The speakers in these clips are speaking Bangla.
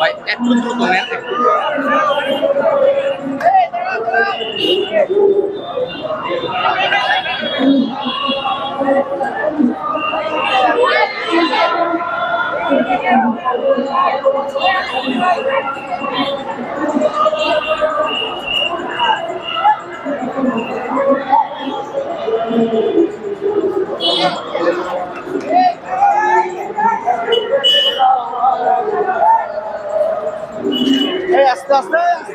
ভাই একটু দ্রুত নেন একটু এই আস্তে আস্তে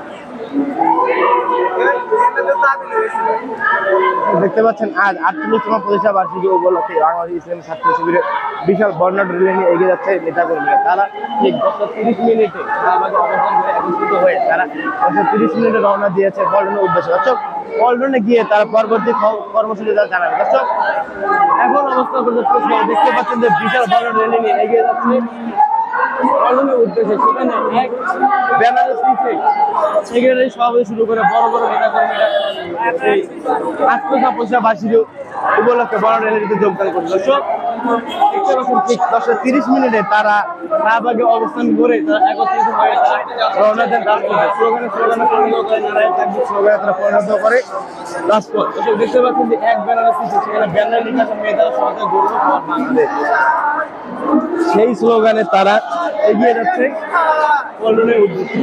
দেখতে পাচ্ছেন আজ আটচল্লিশতম প্রতিষ্ঠা বার্ষিকী উপলক্ষে বাংলাদেশ ইসলামী ছাত্র শিবিরের বিশাল বর্ণাঢ্য রেলি নিয়ে এগিয়ে যাচ্ছে নেতা কর্মীরা। তারা ঠিক গত তিরিশ মিনিটে হয়ে তারা তিরিশ মিনিটে রওনা দিয়েছে পল্টনের উদ্দেশ্যে। দর্শক, পল্টনে গিয়ে তারা পরবর্তী কর্মসূচি তারা জানাবে। দর্শক, এখন অবস্থা পর্যন্ত দেখতে পাচ্ছেন যে বিশাল বর্ণাঢ্য রেলি নিয়ে এগিয়ে যাচ্ছে। উদ্দেশ্যে সেখানে এক ব্যানারের সেখানে সভাপতি শুরু করে বড় বড় নেতা কর্মীরা আত্মসা পয়সা বাসীর উপলক্ষে বড় যোগদান করছে দর্শক ঠিক তিরিশ মিনিটে তারা অবস্থান করে পরিণত করে করে দেখতে যে এক ব্যানার আছে বাংলাদেশ। সেই স্লোগানে তারা এগিয়ে যাচ্ছে উদ্দেশ্যে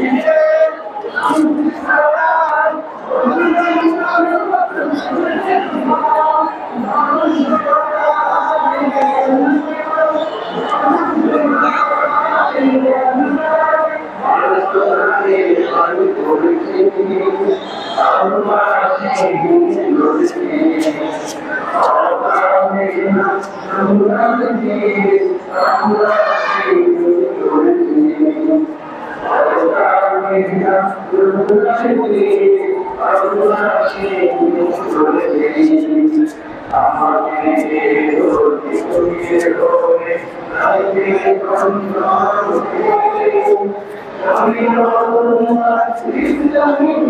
আমি